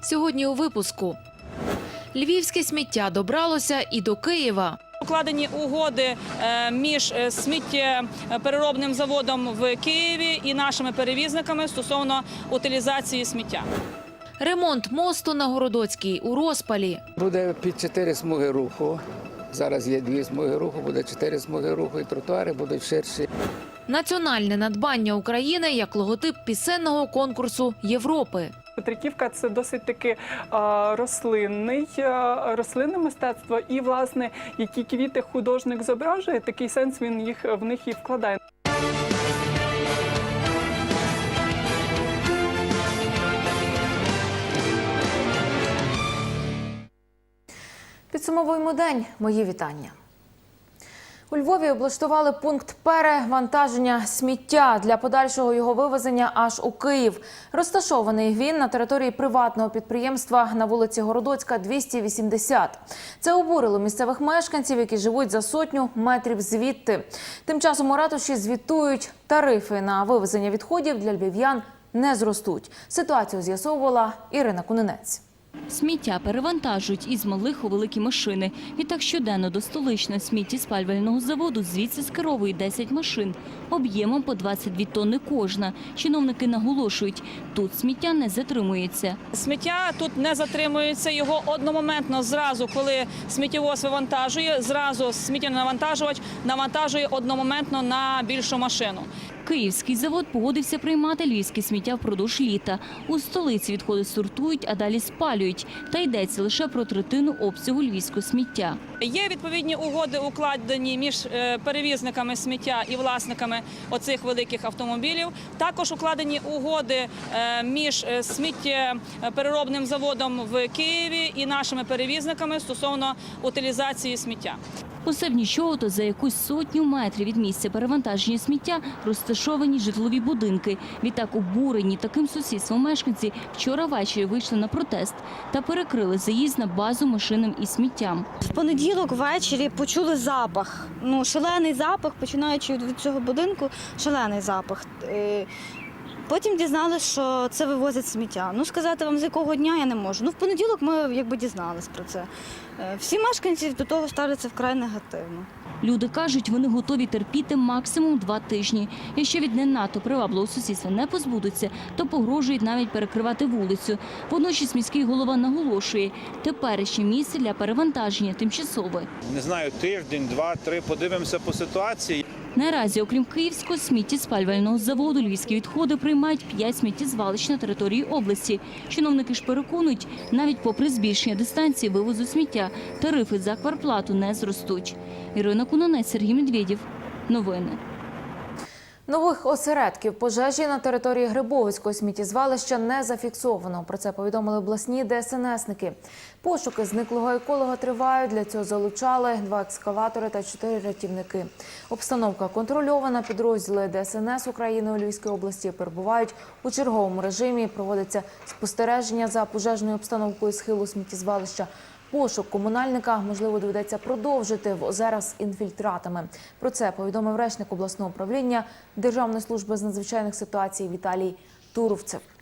Сьогодні у випуску львівське сміття добралося і до Києва. Укладені угоди е, між е, сміттєпереробним заводом в Києві і нашими перевізниками стосовно утилізації сміття. Ремонт мосту на Городоцькій у розпалі. Буде під чотири смуги руху. Зараз є дві смуги руху, буде чотири смуги руху, і тротуари будуть ширші. Національне надбання України як логотип пісенного конкурсу Європи. Петриківка це досить таки рослинний рослинне мистецтво, і власне які квіти художник зображує, такий сенс він їх в них і вкладає. Підсумовуємо день. Мої вітання. У Львові облаштували пункт перевантаження сміття для подальшого його вивезення аж у Київ. Розташований він на території приватного підприємства на вулиці Городоцька, 280. Це обурило місцевих мешканців, які живуть за сотню метрів звідти. Тим часом у ратуші звітують тарифи на вивезення відходів для львів'ян не зростуть. Ситуацію з'ясовувала Ірина Кунинець. Сміття перевантажують із малих у великі машини. Відтак щоденно до столичного сміттєспалювального заводу звідси скеровує 10 машин об'ємом по 22 тонни кожна. Чиновники наголошують, тут сміття не затримується. Сміття тут не затримується. Його одномоментно зразу, коли сміттєвоз вивантажує, зразу сміттєвий навантажувач навантажує одномоментно на більшу машину. Київський завод погодився приймати львівське сміття впродовж літа. У столиці відходи сортують, а далі спалюють. Та йдеться лише про третину обсягу львівського сміття. Є відповідні угоди, укладені між е, перевізниками сміття і власниками оцих великих автомобілів. Також укладені угоди е, між е, сміттєпереробним заводом в Києві і нашими перевізниками стосовно утилізації сміття. Усе б нічого, то за якусь сотню метрів від місця перевантаження сміття розташовані житлові будинки. Відтак обурені таким сусідством мешканці вчора ввечері вийшли на протест та перекрили заїзд на базу машинам і сміттям. В понеділок ввечері почули запах. Ну, шалений запах, починаючи від цього будинку, шалений запах. Е, Потім дізналися, що це вивозять сміття. Ну, сказати вам, з якого дня я не можу. Ну, в понеділок ми якби дізнались про це. Е, Всі мешканці до того ставляться вкрай негативно. Люди кажуть, вони готові терпіти максимум два тижні. Якщо від не надто привабливого сусідства не позбудуться, то погрожують навіть перекривати вулицю. Водночас міський голова наголошує, теперішнє місце для перевантаження тимчасове. не знаю, тиждень, два, три. Подивимося по ситуації. Наразі, окрім київського сміттєспалювального заводу, львівські відходи приймають п'ять сміттєзвалищ на території області. Чиновники ж переконують, навіть попри збільшення дистанції вивозу сміття, тарифи за кварплату не зростуть. Ірина Кунонець, Сергій Медведєв. Новини. Нових осередків пожежі на території Грибовицького сміттєзвалища не зафіксовано. Про це повідомили обласні ДСНСники. Пошуки зниклого еколога тривають. Для цього залучали два екскаватори та чотири рятівники. Обстановка контрольована. Підрозділи ДСНС України у Львівській області перебувають у черговому режимі. Проводиться спостереження за пожежною обстановкою схилу сміттєзвалища. Пошук комунальника можливо доведеться продовжити в озерах з інфільтратами. Про це повідомив речник обласного управління Державної служби з надзвичайних ситуацій Віталій Туровцев.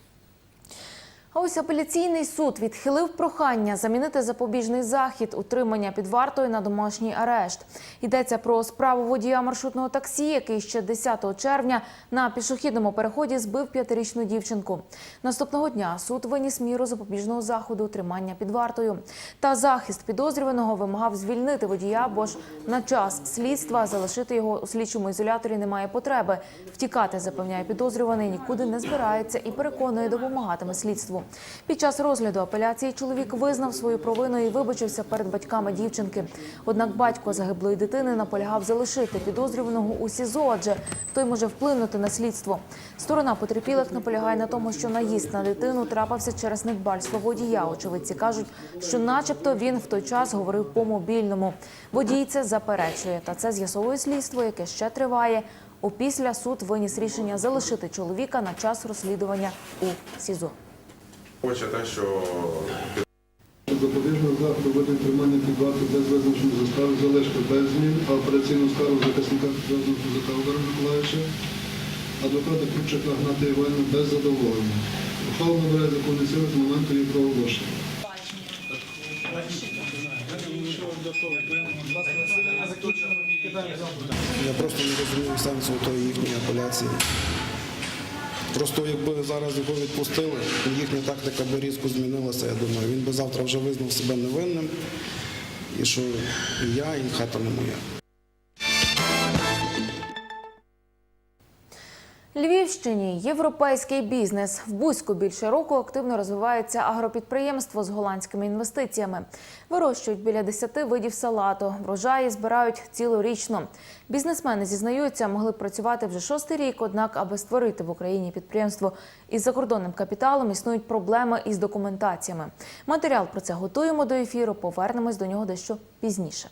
А ось апеляційний суд відхилив прохання замінити запобіжний захід утримання під вартою на домашній арешт. Йдеться про справу водія маршрутного таксі, який ще 10 червня на пішохідному переході збив п'ятирічну дівчинку. Наступного дня суд виніс міру запобіжного заходу утримання під вартою. Та захист підозрюваного вимагав звільнити водія, бо ж на час слідства залишити його у слідчому ізоляторі немає потреби. Втікати, запевняє підозрюваний, нікуди не збирається і переконує, допомагатиме слідству. Під час розгляду апеляції чоловік визнав свою провину і вибачився перед батьками дівчинки. Однак батько загиблої дитини наполягав залишити підозрюваного у СІЗО, адже той може вплинути на слідство. Сторона потерпілих наполягає на тому, що наїзд на дитину трапився через недбальство водія. Очевидці кажуть, що, начебто, він в той час говорив по мобільному. Водій це заперечує, та це з'ясовує слідство, яке ще триває. Опісля суд виніс рішення залишити чоловіка на час розслідування у СІЗО. Хоче те, що Запобіжного заходу види тримання під вартою без визначення застави залишити без змін, а операційну скаргу захисника Кузака Олега Миколаївича, адвоката Крупчака Гната Івана без задоволення. Ухвала набирає законної сили з моменту її проголошення. Я просто не розумію сенсу тої їхньої апеляції. Просто якби зараз його відпустили, їхня тактика би різко змінилася, я думаю. Він би завтра вже визнав себе невинним, і що і я, і хата не моя. Львівщині європейський бізнес. В Бузьку більше року активно розвивається агропідприємство з голландськими інвестиціями. Вирощують біля 10 видів салату. Врожаї збирають цілорічно. Бізнесмени зізнаються, могли б працювати вже шостий рік. Однак, аби створити в Україні підприємство із закордонним капіталом, існують проблеми із документаціями. Матеріал про це готуємо до ефіру. Повернемось до нього дещо пізніше.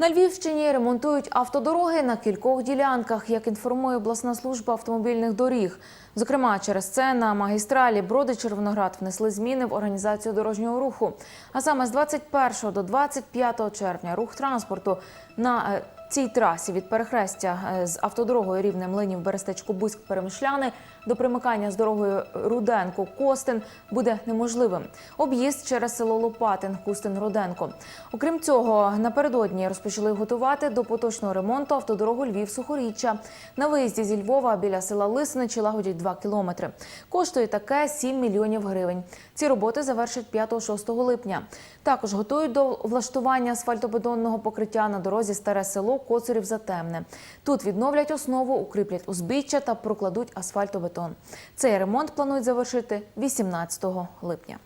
На Львівщині ремонтують автодороги на кількох ділянках, як інформує обласна служба автомобільних доріг. Зокрема, через це на магістралі Броди-Червоноград внесли зміни в організацію дорожнього руху. А саме з 21 до 25 червня рух транспорту на е, цій трасі від перехрестя е, з автодорогою рівнем линів Берестечко Бузьк Перемишляни до примикання з дорогою Руденко Костин буде неможливим. Об'їзд через село Лопатин Кустин Руденко. Окрім цього, напередодні розпочали готувати до поточного ремонту автодорогу Львів Сухоріччя. На виїзді зі Львова біля села Лисиничі лагодять 2 кілометри. Коштує таке 7 мільйонів гривень. Ці роботи завершать 5-6 липня. Також готують до влаштування асфальтобетонного покриття на дорозі Старе село Коцурів Затемне. Тут відновлять основу, укріплять узбіччя та прокладуть асфальтобетон. Цей ремонт планують завершити 18 липня.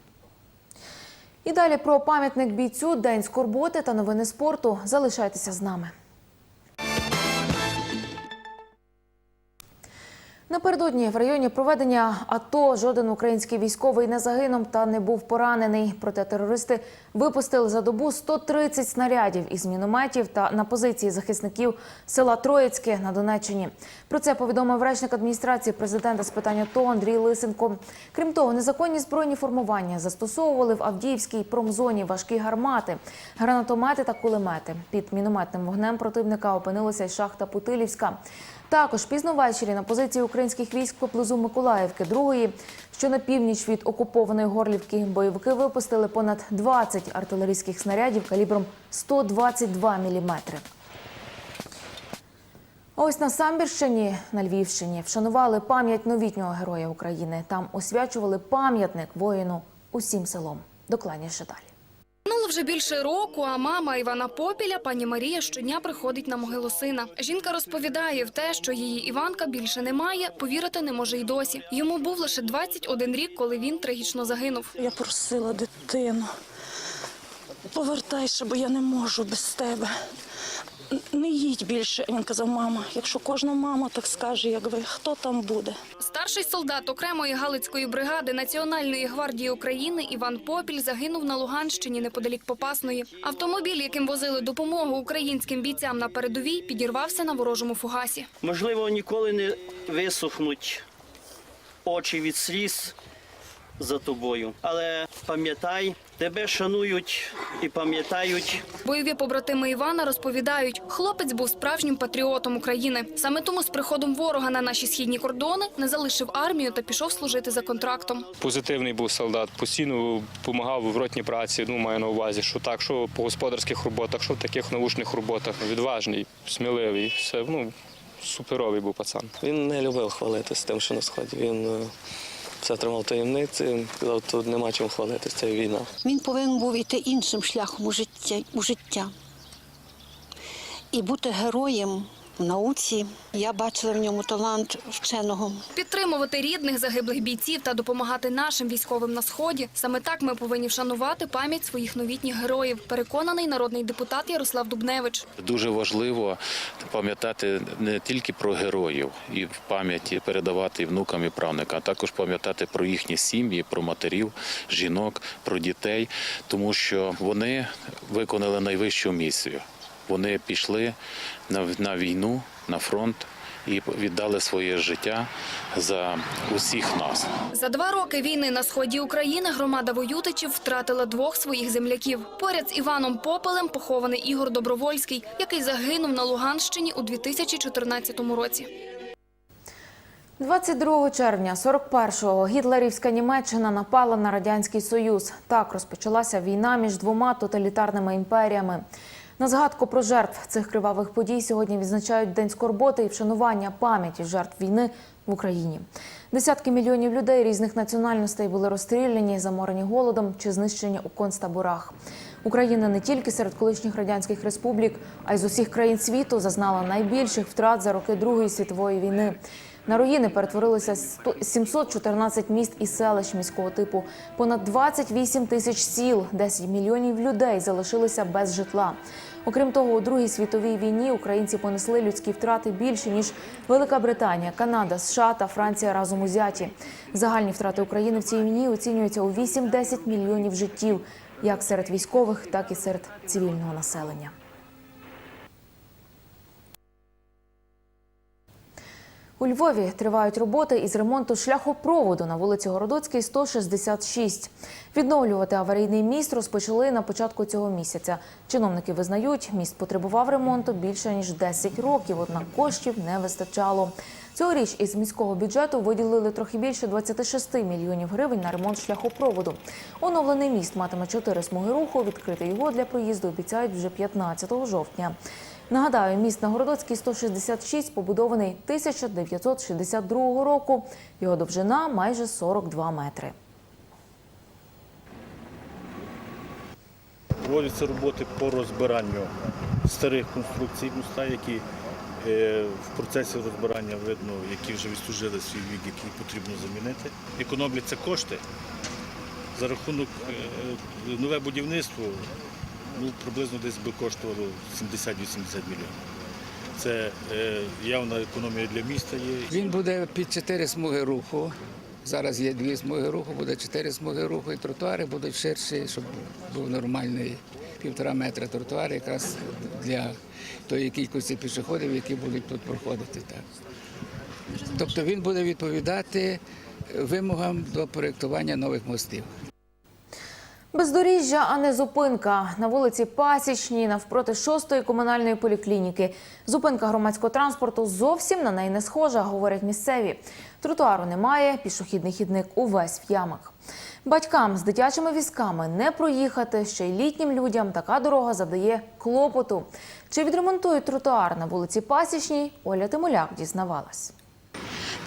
І далі про пам'ятник бійцю, день скорботи та новини спорту. Залишайтеся з нами. Напередодні в районі проведення АТО жоден український військовий не загинув та не був поранений. Проте терористи випустили за добу 130 снарядів із мінометів та на позиції захисників села Троїцьке на Донеччині. Про це повідомив речник адміністрації президента з питань АТО Андрій Лисенко. Крім того, незаконні збройні формування застосовували в Авдіївській промзоні важкі гармати, гранатомети та кулемети. Під мінометним вогнем противника опинилася й шахта Путилівська. Також пізно ввечері на позиції українських військ поблизу Миколаївки, другої, що на північ від окупованої Горлівки, бойовики випустили понад 20 артилерійських снарядів калібром 122 міліметри. А Ось на Самбірщині на Львівщині вшанували пам'ять новітнього героя України. Там освячували пам'ятник воїну усім селом. Докладніше далі. Вже більше року, а мама Івана Попіля, пані Марія, щодня приходить на могилу сина. Жінка розповідає в те, що її Іванка більше немає, повірити не може й досі. Йому був лише 21 рік, коли він трагічно загинув. Я просила дитину, повертайся, бо я не можу без тебе. Не їдь більше. Він казав, мама, якщо кожна мама так скаже, як ви, хто там буде? Старший солдат окремої Галицької бригади Національної гвардії України Іван Попіль загинув на Луганщині неподалік Попасної. Автомобіль, яким возили допомогу українським бійцям на передовій, підірвався на ворожому фугасі. Можливо, ніколи не висохнуть очі від сліз за тобою. Але пам'ятай, тебе шанують і пам'ятають. Бойові побратими Івана розповідають, хлопець був справжнім патріотом України. Саме тому з приходом ворога на наші східні кордони не залишив армію та пішов служити за контрактом. Позитивний був солдат, постійно допомагав в ротній праці. Ну маю на увазі, що так, що по господарських роботах, що в таких научних роботах. Відважний, сміливий, все ну суперовий був пацан. Він не любив хвалитися тим, що на сході. Він е, все тримав таємниці, казав, тут нема чим хвалитися, це війна. Він повинен був іти іншим шляхом у життя, у життя. І бути героєм в науці. Я бачила в ньому талант вченого. Підтримувати рідних загиблих бійців та допомагати нашим військовим на сході. Саме так ми повинні вшанувати пам'ять своїх новітніх героїв. Переконаний народний депутат Ярослав Дубневич. Дуже важливо пам'ятати не тільки про героїв і в пам'яті передавати і внукам і правникам, а також пам'ятати про їхні сім'ї, про матерів, жінок, про дітей, тому що вони виконали найвищу місію. Вони пішли на, на війну, на фронт і віддали своє життя за усіх нас. За два роки війни на сході України громада Воютичів втратила двох своїх земляків. Поряд з Іваном Попелем похований Ігор Добровольський, який загинув на Луганщині у 2014 році. 22 червня 41-го гітлерівська Німеччина напала на радянський союз. Так розпочалася війна між двома тоталітарними імперіями. На згадку про жертв цих кривавих подій сьогодні відзначають День скорботи і вшанування пам'яті жертв війни в Україні. Десятки мільйонів людей різних національностей були розстріляні, заморені голодом чи знищені у концтаборах. Україна не тільки серед колишніх радянських республік, а й з усіх країн світу зазнала найбільших втрат за роки Другої світової війни. На руїни перетворилися 100 714 міст і селищ міського типу, понад 28 тисяч сіл, 10 мільйонів людей залишилися без житла. Окрім того, у Другій світовій війні українці понесли людські втрати більше ніж Велика Британія, Канада, США та Франція разом узяті. Загальні втрати України в цій війні оцінюються у 8-10 мільйонів життів, як серед військових, так і серед цивільного населення. У Львові тривають роботи із ремонту шляхопроводу на вулиці Городоцькій, 166. Відновлювати аварійний міст розпочали на початку цього місяця. Чиновники визнають, міст потребував ремонту більше ніж 10 років, однак коштів не вистачало. Цьогоріч із міського бюджету виділили трохи більше 26 мільйонів гривень на ремонт шляхопроводу. Оновлений міст матиме чотири смуги руху. Відкрити його для проїзду обіцяють вже 15 жовтня. Нагадаю, міст на Городоцькій 166 побудований 1962 року. Його довжина майже 42 метри. Проводяться роботи по розбиранню старих конструкцій моста, які е, в процесі розбирання видно, які вже відслужили свій вік, які потрібно замінити. Економляться кошти за рахунок е, нове будівництво ну, приблизно десь би коштувало 70-80 мільйонів. Це е, явна економія для міста є. Він буде під чотири смуги руху. Зараз є дві смуги руху, буде чотири смуги руху, і тротуари будуть ширші, щоб був нормальний півтора метра тротуар, якраз для тої кількості пішоходів, які будуть тут проходити. Так. Тобто він буде відповідати вимогам до проєктування нових мостів. Бездоріжжя, а не зупинка. На вулиці Пасічній, навпроти шостої комунальної поліклініки. Зупинка громадського транспорту зовсім на неї не схожа, говорять місцеві. Тротуару немає, пішохідний хідник увесь в ямах. Батькам з дитячими візками не проїхати, ще й літнім людям така дорога завдає клопоту. Чи відремонтують тротуар на вулиці Пасічній, Оля Тимоляк дізнавалась.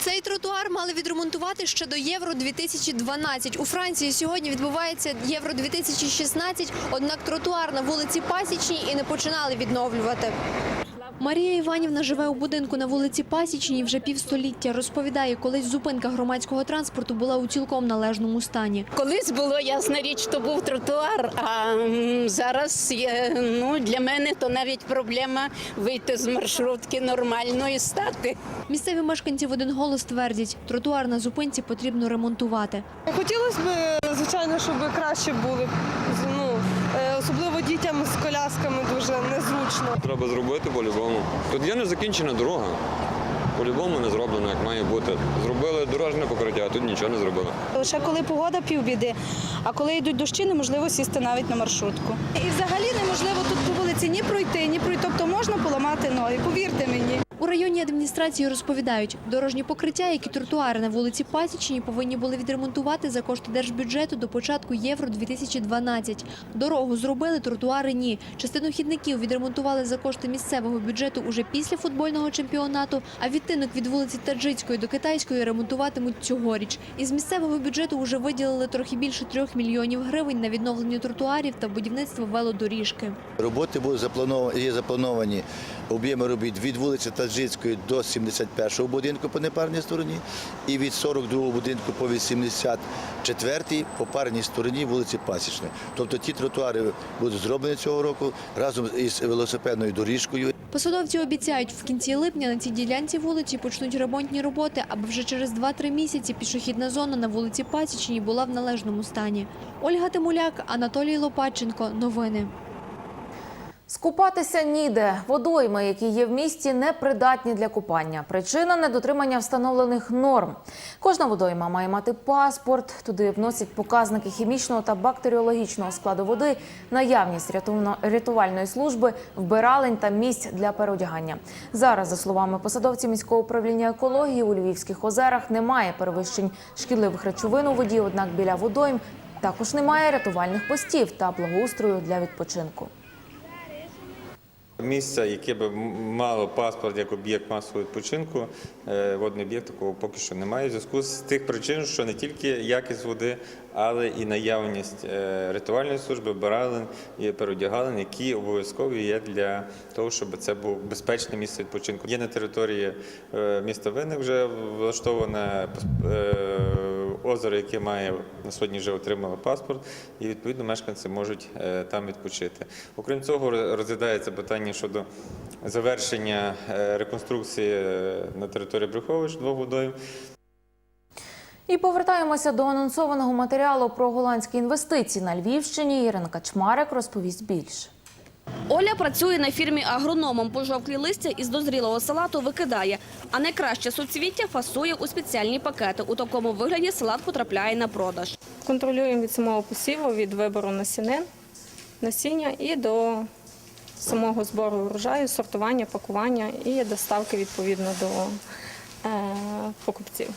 Цей тротуар мали відремонтувати ще до Євро 2012. У Франції сьогодні відбувається Євро 2016, однак тротуар на вулиці Пасічній і не починали відновлювати. Марія Іванівна живе у будинку на вулиці Пасічній вже півстоліття. Розповідає, колись зупинка громадського транспорту була у цілком належному стані. Колись було ясна річ, то був тротуар. А зараз є ну для мене то навіть проблема вийти з маршрутки нормально і стати. Місцеві мешканці в один голос твердять, тротуар на зупинці потрібно ремонтувати. Хотілося б, звичайно, щоб краще були. Особливо дітям з колясками дуже незручно. Треба зробити по-любому. Тут є незакінчена дорога. По-любому не зроблено, як має бути. Зробили дорожнє покриття, а тут нічого не зробили. Лише коли погода півбіди, а коли йдуть дощі, неможливо сісти навіть на маршрутку. І взагалі неможливо тут по вулиці ні пройти, ні пройти. Тобто можна поламати ноги, повірте мені. У районній адміністрації розповідають, дорожні покриття, як і тротуари на вулиці Пасічній, повинні були відремонтувати за кошти держбюджету до початку Євро 2012. Дорогу зробили, тротуари ні. Частину хідників відремонтували за кошти місцевого бюджету уже після футбольного чемпіонату. А відтинок від вулиці Таджицької до Китайської ремонтуватимуть цьогоріч. Із місцевого бюджету вже виділили трохи більше трьох мільйонів гривень на відновлення тротуарів та будівництво велодоріжки. Роботи будуть заплановані, є заплановані об'єми робіт від вулиці Таджицької до 71-го будинку по непарній стороні і від 42-го будинку по 84-й по парній стороні вулиці Пасічної. Тобто ті тротуари будуть зроблені цього року разом із велосипедною доріжкою. Посадовці обіцяють, в кінці липня на цій ділянці вулиці почнуть ремонтні роботи, аби вже через 2-3 місяці пішохідна зона на вулиці Пасічній була в належному стані. Ольга Тимуляк, Анатолій Лопаченко. Новини. Купатися ніде. Водойми, які є в місті, не придатні для купання. Причина недотримання встановлених норм. Кожна водойма має мати паспорт. Туди вносять показники хімічного та бактеріологічного складу води, наявність рятувальної служби, вбиралень та місць для переодягання. Зараз, за словами посадовців міського управління екології, у Львівських озерах немає перевищень шкідливих речовин у воді. Однак біля водойм також немає рятувальних постів та благоустрою для відпочинку. Місця, яке б мало паспорт як об'єкт масового відпочинку, е, водний об'єкт такого поки що немає. В зв'язку з тих причин, що не тільки якість води, але і наявність е, рятувальної служби, баралин і переодягалин, які обов'язкові є для того, щоб це було безпечне місце відпочинку. Є на території е, міста Винник вже влаштоване озеро, яке має на сьогодні вже отримало паспорт, і відповідно мешканці можуть е, там відпочити. Окрім цього, розглядається питання щодо завершення е, реконструкції е, на території Брюхович двох водойм. І повертаємося до анонсованого матеріалу про голландські інвестиції на Львівщині. Ірина Качмарик розповість більше. Оля працює на фірмі агрономом. Пожовклі листя із дозрілого салату викидає, а найкраще суцвіття фасує у спеціальні пакети. У такому вигляді салат потрапляє на продаж. Контролюємо від самого посіву, від вибору насінин, насіння і до самого збору урожаю, сортування, пакування і доставки відповідно до покупців.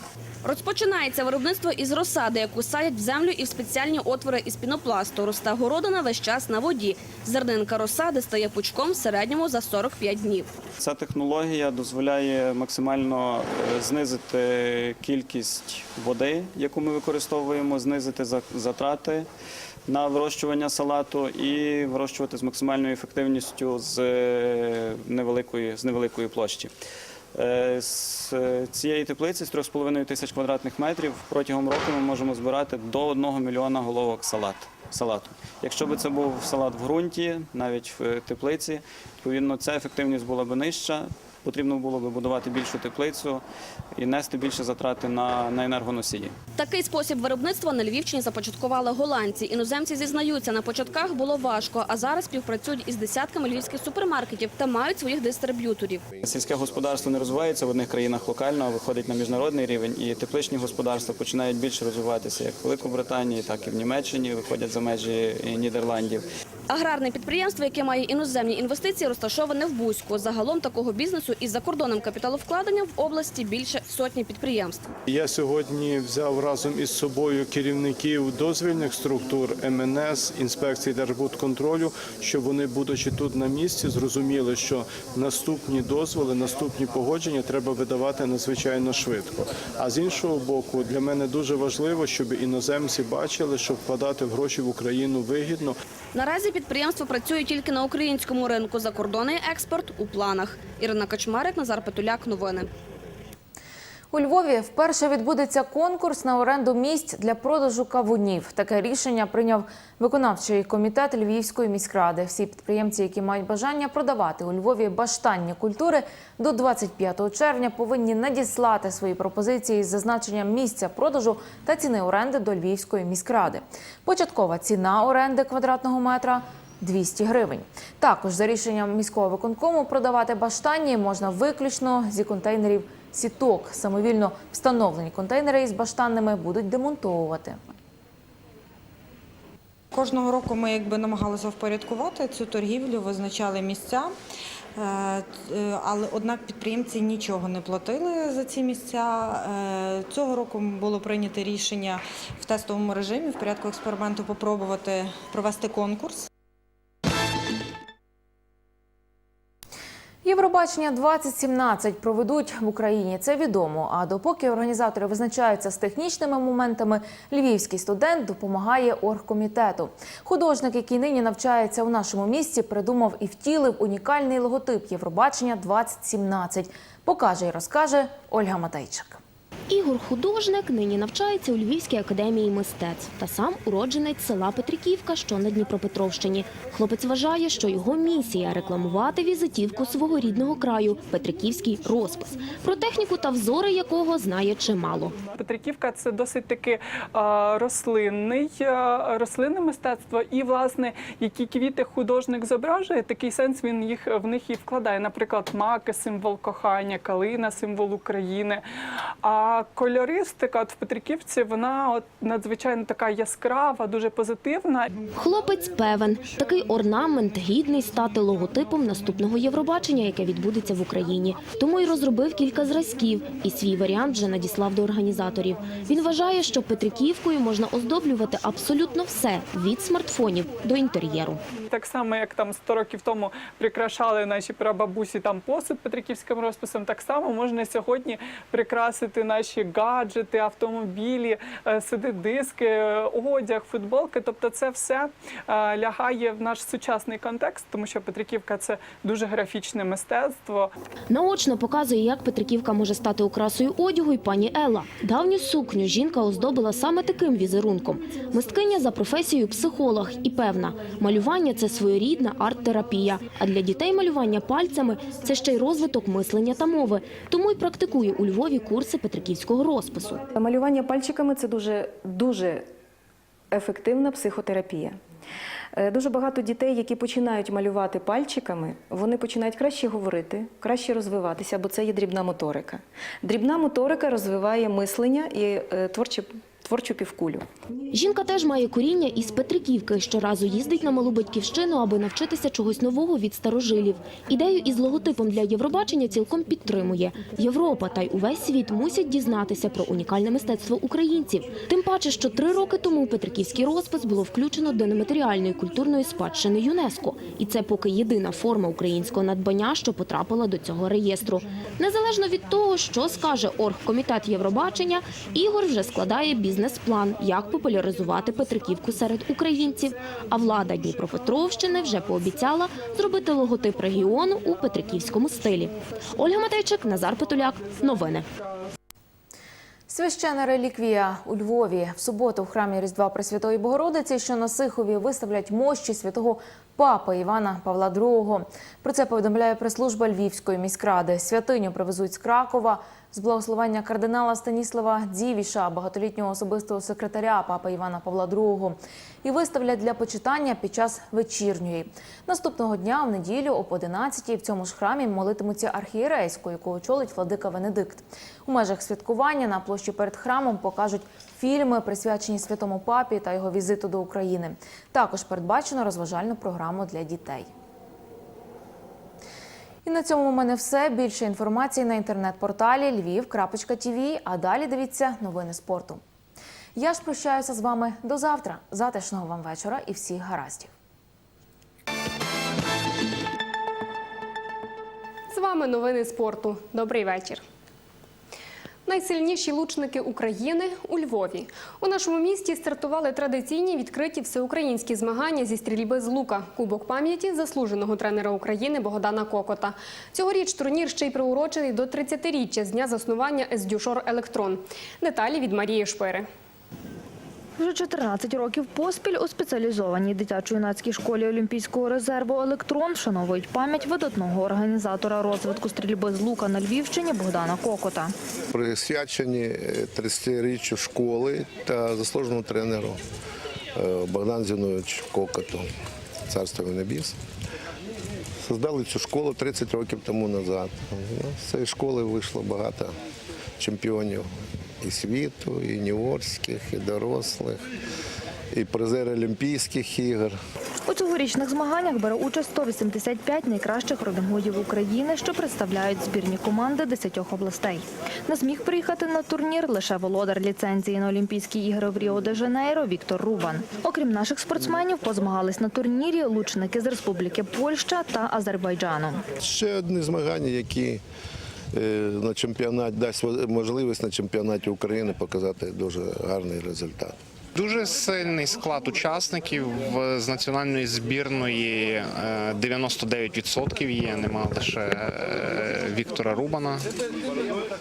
Розпочинається виробництво із розсади, яку садять в землю і в спеціальні отвори із пінопласту. Росте городина весь час на воді. Зернинка розсади стає пучком в середньому за 45 днів. Ця технологія дозволяє максимально е, знизити кількість води, яку ми використовуємо, знизити затрати на вирощування салату і вирощувати з максимальною ефективністю з е, невеликої, з невеликої площі. Е, З е, цієї теплиці з 3,5 тисяч квадратних метрів протягом року ми можемо збирати до 1 мільйона головок салат, салату. Якщо б це був салат в ґрунті, навіть в е, теплиці, відповідно ця ефективність була б нижча. Потрібно було б будувати більшу теплицю і нести більше затрати на, на енергоносії. Такий спосіб виробництва на Львівщині започаткували голландці. Іноземці зізнаються, на початках було важко, а зараз співпрацюють із десятками львівських супермаркетів та мають своїх дистриб'юторів. Сільське господарство не розвивається в одних країнах локально, а виходить на міжнародний рівень, і тепличні господарства починають більше розвиватися як в Великобританії, так і в Німеччині, виходять за межі Нідерландів. Аграрне підприємство, яке має іноземні інвестиції, розташоване в Бузьку. Загалом такого бізнесу із закордонним капіталовкладенням в області більше сотні підприємств. Я сьогодні взяв разом із собою керівників дозвільних структур МНС, інспекції Держбудконтролю, щоб вони, будучи тут на місці, зрозуміли, що наступні дозволи, наступні погодження треба видавати надзвичайно швидко. А з іншого боку, для мене дуже важливо, щоб іноземці бачили, що вкладати в гроші в Україну вигідно. Наразі підприємство працює тільки на українському ринку. Закордонний експорт у планах. Ірина Качмарик, Назар Петуляк. Новини. У Львові вперше відбудеться конкурс на оренду місць для продажу кавунів. Таке рішення прийняв виконавчий комітет Львівської міськради. Всі підприємці, які мають бажання продавати у Львові баштанні культури, до 25 червня повинні надіслати свої пропозиції з зазначенням місця продажу та ціни оренди до Львівської міськради. Початкова ціна оренди квадратного метра 200 гривень. Також за рішенням міського виконкому продавати баштані можна виключно зі контейнерів сіток. Самовільно встановлені контейнери із баштанними будуть демонтовувати. Кожного року ми якби намагалися впорядкувати цю торгівлю, визначали місця. Е, е, Але однак підприємці нічого не платили за ці місця. Е, Цього року було прийнято рішення в тестовому режимі в порядку експерименту попробувати провести конкурс. Євробачення 2017 проведуть в Україні. Це відомо. А допоки організатори визначаються з технічними моментами, львівський студент допомагає оргкомітету. Художник, який нині навчається у нашому місті, придумав і втілив унікальний логотип Євробачення 2017. Покаже і розкаже Ольга Матейчик. Ігор художник нині навчається у Львівській академії мистецтв та сам уродженець села Петриківка, що на Дніпропетровщині. Хлопець вважає, що його місія рекламувати візитівку свого рідного краю Петриківський розпис, про техніку та взори якого знає чимало. Петриківка це досить таки рослинний рослинне мистецтво, і власне які квіти художник зображує, такий сенс він їх в них і вкладає. Наприклад, маки символ кохання, калина символ України. А кольористика от в Петриківці вона от надзвичайно така яскрава, дуже позитивна. Хлопець певен, такий орнамент гідний стати логотипом наступного Євробачення, яке відбудеться в Україні. Тому й розробив кілька зразків і свій варіант вже надіслав до організаторів. Він вважає, що Петриківкою можна оздоблювати абсолютно все від смартфонів до інтер'єру. Так само, як там 100 років тому прикрашали наші прабабусі там посуд петриківським розписом, так само можна сьогодні прикрасити наші гаджети, автомобілі, е, CD-диски, е, одяг, футболки. Тобто, це все е, лягає в наш сучасний контекст, тому що Петриківка це дуже графічне мистецтво. Наочно показує, як Петриківка може стати окрасою одягу і пані Елла. Давню сукню жінка оздобила саме таким візерунком. Мисткиня за професією психолог і певна, малювання це своєрідна арт-терапія. А для дітей малювання пальцями це ще й розвиток мислення та мови. Тому й практикує у Львові курси петриківського розпису. Малювання пальчиками це дуже дуже ефективна психотерапія. Е, Дуже багато дітей, які починають малювати пальчиками, вони починають краще говорити, краще розвиватися, бо це є дрібна моторика. Дрібна моторика розвиває мислення і е, творче, творчу півкулю. Жінка теж має коріння із Петриківки. Щоразу їздить на малу батьківщину, аби навчитися чогось нового від старожилів. Ідею із логотипом для Євробачення цілком підтримує. Європа та й увесь світ мусять дізнатися про унікальне мистецтво українців. Тим паче, що три роки тому Петриківський розпис було включено до нематеріальної культурної спадщини ЮНЕСКО. І це поки єдина форма українського надбання, що потрапила до цього реєстру. Незалежно від того, що скаже оргкомітет Євробачення, Ігор вже складає бізнес-план, як популяризувати Петриківку серед українців. А влада Дніпропетровщини вже пообіцяла зробити логотип регіону у петриківському стилі. Ольга Матейчик, Назар Петуляк. Новини. Священна реліквія у Львові в суботу в храмі Різдва Пресвятої Богородиці, що на Сихові виставлять мощі святого папи Івана Павла II. Про це повідомляє прес-служба Львівської міськради. Святиню привезуть з Кракова з благословення кардинала Станіслава Дзівіша, багатолітнього особистого секретаря папи Івана Павла II, і виставлять для почитання під час вечірньої. Наступного дня, в неділю, об 11-й, в цьому ж храмі молитимуться архієрейську, яку очолить владика Венедикт. У межах святкування на площі перед храмом покажуть фільми, присвячені святому папі та його візиту до України. Також передбачено розважальну програму для дітей. І на цьому у мене все. Більше інформації на інтернет-порталі lviv.tv, а далі дивіться новини спорту. Я ж прощаюся з вами до завтра. Затишного вам вечора і всіх гараздів. З вами новини спорту. Добрий вечір. Найсильніші лучники України у Львові. У нашому місті стартували традиційні відкриті всеукраїнські змагання зі стрільби з лука. Кубок пам'яті заслуженого тренера України Богдана Кокота. Цьогоріч турнір ще й приурочений до 30-річчя з дня заснування Ездюшор Електрон. Деталі від Марії Шпири. Вже 14 років поспіль у спеціалізованій дитячо-юнацькій школі Олімпійського резерву «Електрон» вшановують пам'ять видатного організатора розвитку стрільби з лука на Львівщині Богдана Кокота. присвячені 30-річчю школи та заслуженому тренеру е, Богдан Зінович Кокоту, царство небіс. Создали цю школу 30 років тому назад. Ну, З цієї школи вийшло багато чемпіонів і світу, і нью-йоркських, і дорослих, і призери Олімпійських ігор. У цьогорічних змаганнях бере участь 185 найкращих робінгудів України, що представляють збірні команди 10 областей. Не зміг приїхати на турнір лише володар ліцензії на Олімпійські ігри в Ріо-де-Жанейро Віктор Рубан. Окрім наших спортсменів, позмагались на турнірі лучники з Республіки Польща та Азербайджану. Ще одні змагання, які на чемпіонат дасть можливість на чемпіонаті України показати дуже гарний результат. Дуже сильний склад учасників з національної збірної е, 99% є. Нема лише е, Віктора Рубана,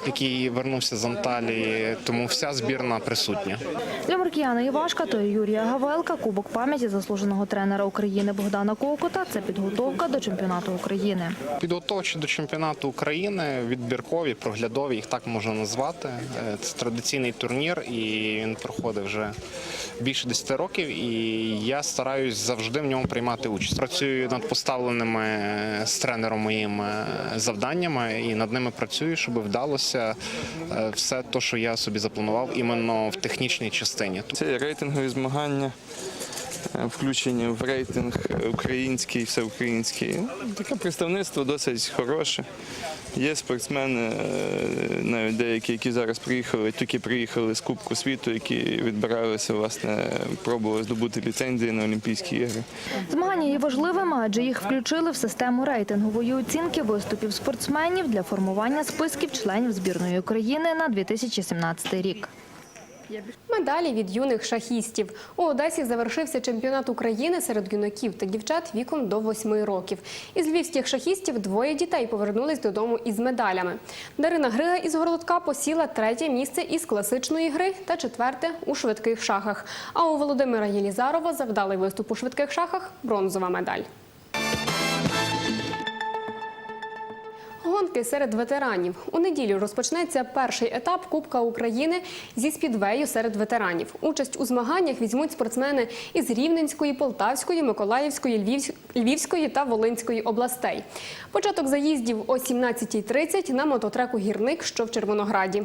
який вернувся з Анталії. Тому вся збірна присутня. Для Маркіяна Івашка та Юрія Гавелка Кубок пам'яті заслуженого тренера України Богдана Кокота це підготовка до чемпіонату України. Підготовчі до чемпіонату України, відбіркові, проглядові, їх так можна назвати. Е, Це традиційний турнір, і він проходить вже більше 10 років. І я стараюсь завжди в ньому приймати участь. Працюю над поставленими е, з тренером моїм е, завданнями, і над ними працюю, щоб вдалося е, все те, що я собі запланував, іменно в технічній частині. Це рейтингові змагання, включені в рейтинг український, всеукраїнський. Таке представництво досить хороше. Є спортсмени, е, навіть деякі, які зараз приїхали, тільки приїхали з Кубку світу, які відбиралися, власне, пробували здобути ліцензії на Олімпійські ігри. Змагання є важливими, адже їх включили в систему рейтингової оцінки виступів спортсменів для формування списків членів збірної України на 2017 рік. Медалі від юних шахістів. У Одесі завершився чемпіонат України серед юнаків та дівчат віком до 8 років. Із львівських шахістів двоє дітей повернулись додому із медалями. Дарина Грига із Городка посіла третє місце із класичної гри та четверте у швидких шахах. А у Володимира Єлізарова завдалий виступ у швидких шахах бронзова медаль. Гонки серед ветеранів. У неділю розпочнеться перший етап Кубка України зі спідвею серед ветеранів. Участь у змаганнях візьмуть спортсмени із Рівненської, Полтавської, Миколаївської, Львівської та Волинської областей. Початок заїздів о 17.30 на мототреку Гірник, що в Червонограді.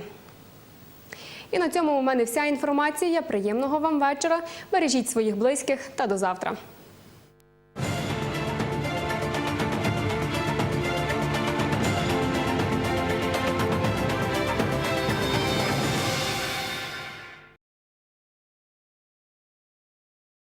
І на цьому у мене вся інформація. Приємного вам вечора. Бережіть своїх близьких та до завтра.